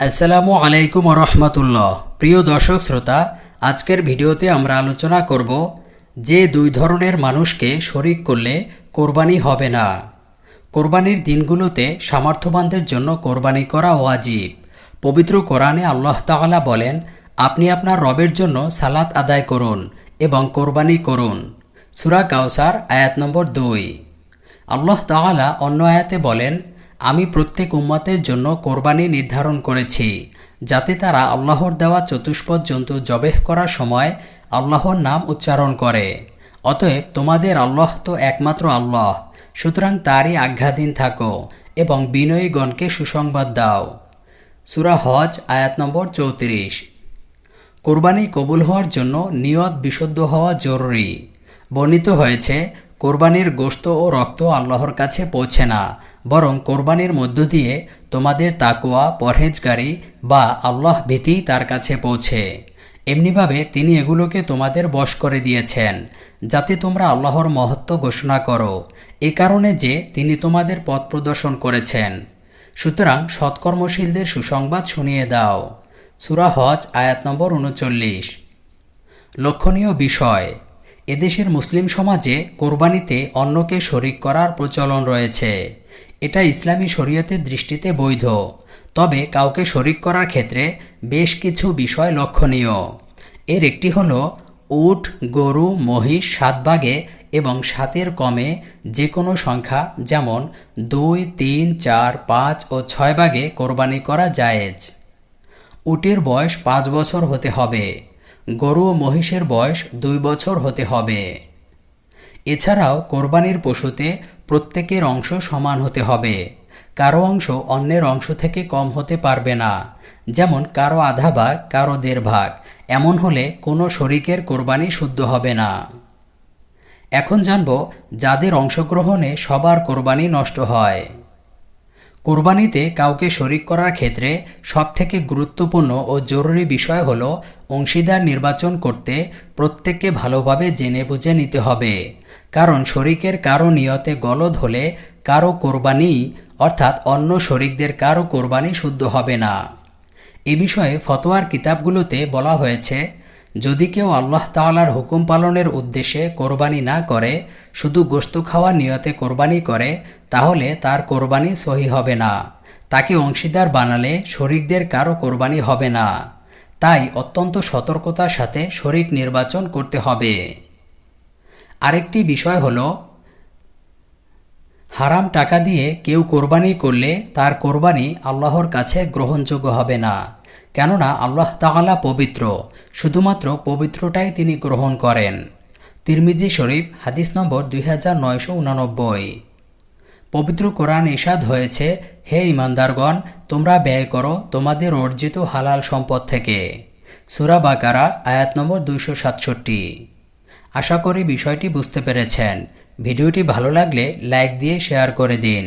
আসসালামু আলাইকুম রহমতুল্লাহ। প্রিয় দর্শক শ্রোতা, আজকের ভিডিওতে আমরা আলোচনা করব যে দুই ধরনের মানুষকে শরিক করলে কোরবানি হবে না। কোরবানির দিনগুলোতে সামর্থ্যবানদের জন্য কোরবানি করা ওয়াজিব। পবিত্র কোরআনে আল্লাহ তাআলা বলেন, আপনি আপনার রবের জন্য সালাত আদায় করুন এবং কোরবানি করুন। সুরা কাউসার আয়াত নম্বর দুই। আল্লাহ তাআলা অন্য আয়াতে বলেন আমি প্রত্যেক উম্মতের জন্য কোরবানি নির্ধারণ করেছি, যাতে তারা আল্লাহর দেওয়া চতুষ্পদ জন্তু জবেহ করার সময় আল্লাহর নাম উচ্চারণ করে। অতএব তোমাদের আল্লাহ তো একমাত্র আল্লাহ, সুতরাং তারই আজ্ঞাধীন থাকো এবং বিনয়ীগণকে সুসংবাদ দাও। সুরা হজ, আয়াত নম্বর চৌত্রিশ। কোরবানি কবুল হওয়ার জন্য নিয়ত বিশুদ্ধ হওয়া জরুরি। বর্ণিত হয়েছে, কোরবানির গোশত ও রক্ত আল্লাহর কাছে পৌঁছে না বরং কোরবানির মধ্য দিয়ে তোমাদের তাকুয়া পরহেজগারি বা আল্লাহ ভীতি তার কাছে পৌঁছে। এমনিভাবে তিনি এগুলোকে তোমাদের বশ করে দিয়েছেন, যাতে তোমরা আল্লাহর মহত্ব ঘোষণা করো। এ কারণে যে তিনি তোমাদের পথ প্রদর্শন করেছেন। সুতরাং সৎকর্মশীলদের সুসংবাদ শুনিয়ে দাও। সুরা হজ, আয়াত নম্বর উনচল্লিশ। লক্ষণীয় বিষয়, এদেশের মুসলিম সমাজে কোরবানিতে অন্যকে শরিক করার প্রচলন রয়েছে। এটা ইসলামী শরীয়তের দৃষ্টিতে বৈধ। তবে কাউকে শরিক করার ক্ষেত্রে বেশ কিছু বিষয় লক্ষণীয়। এর একটি হল, উট, গরু, মহিষ, সাত ভাগে এবং সাতের কমে যে কোনো সংখ্যা, যেমন দুই, তিন, চার, পাঁচ ও ছয় ভাগে কোরবানি করা জায়েজ। উটের বয়স পাঁচ বছর হতে হবে। গরু ও মহিষের বয়স দুই বছর হতে হবে। এছাড়াও কোরবানির পশুতে প্রত্যেকের অংশ সমান হতে হবে। কারও অংশ অন্যের অংশ থেকে কম হতে পারবে না। যেমন, কারও আধা ভাগ, কারও দেড় ভাগ। এমন হলে কোনো শরিকের কোরবানি শুদ্ধ হবে না। এখন জানব, যাদের অংশগ্রহণে সবার কোরবানি নষ্ট হয়। কোরবানিতে কাউকে শরিক করার ক্ষেত্রে সবথেকে গুরুত্বপূর্ণ ও জরুরি বিষয় হল অংশীদার নির্বাচন করতে প্রত্যেককে ভালোভাবে জেনে বুঝে নিতে হবে। কারণ শরিকের কারও নিয়তে গলদ হলে কারও কোরবানি, অর্থাৎ অন্য শরিকদের কারও কোরবানি শুদ্ধ হবে না। এ বিষয়ে ফতোয়ার কিতাবগুলোতে বলা হয়েছে, যদি কেউ আল্লাহ তাআলার হুকুম পালনের উদ্দেশ্যে কোরবানি না করে, শুধু গোস্ত খাওয়ার নিয়তে কোরবানি করে, তাহলে তার কোরবানি সহি হবে না। তাকে অংশীদার বানালে শরিকদের কারও কোরবানি হবে না। তাই অত্যন্ত সতর্কতার সাথে শরিক নির্বাচন করতে হবে। আরেকটি বিষয় হলো, হারাম টাকা দিয়ে কেউ কোরবানি করলে তার কোরবানি আল্লাহর কাছে গ্রহণযোগ্য হবে না। কেননা আল্লাহ তাআলা পবিত্র, শুধুমাত্র পবিত্রটাই তিনি গ্রহণ করেন। তিরমিজি শরীফ, হাদিস নম্বর দুই পবিত্র কোরআন ইসাদ হয়েছে, হে ইমানদারগণ, তোমরা ব্যয় করো তোমাদের অর্জিত হালাল সম্পদ থেকে। সুরা বাকারা, আয়াত নম্বর দুইশো সাতষট্টি। আশা করি বিষয়টি বুঝতে পেরেছেন। ভিডিওটি ভালো লাগলে লাইক দিয়ে শেয়ার করে দিন।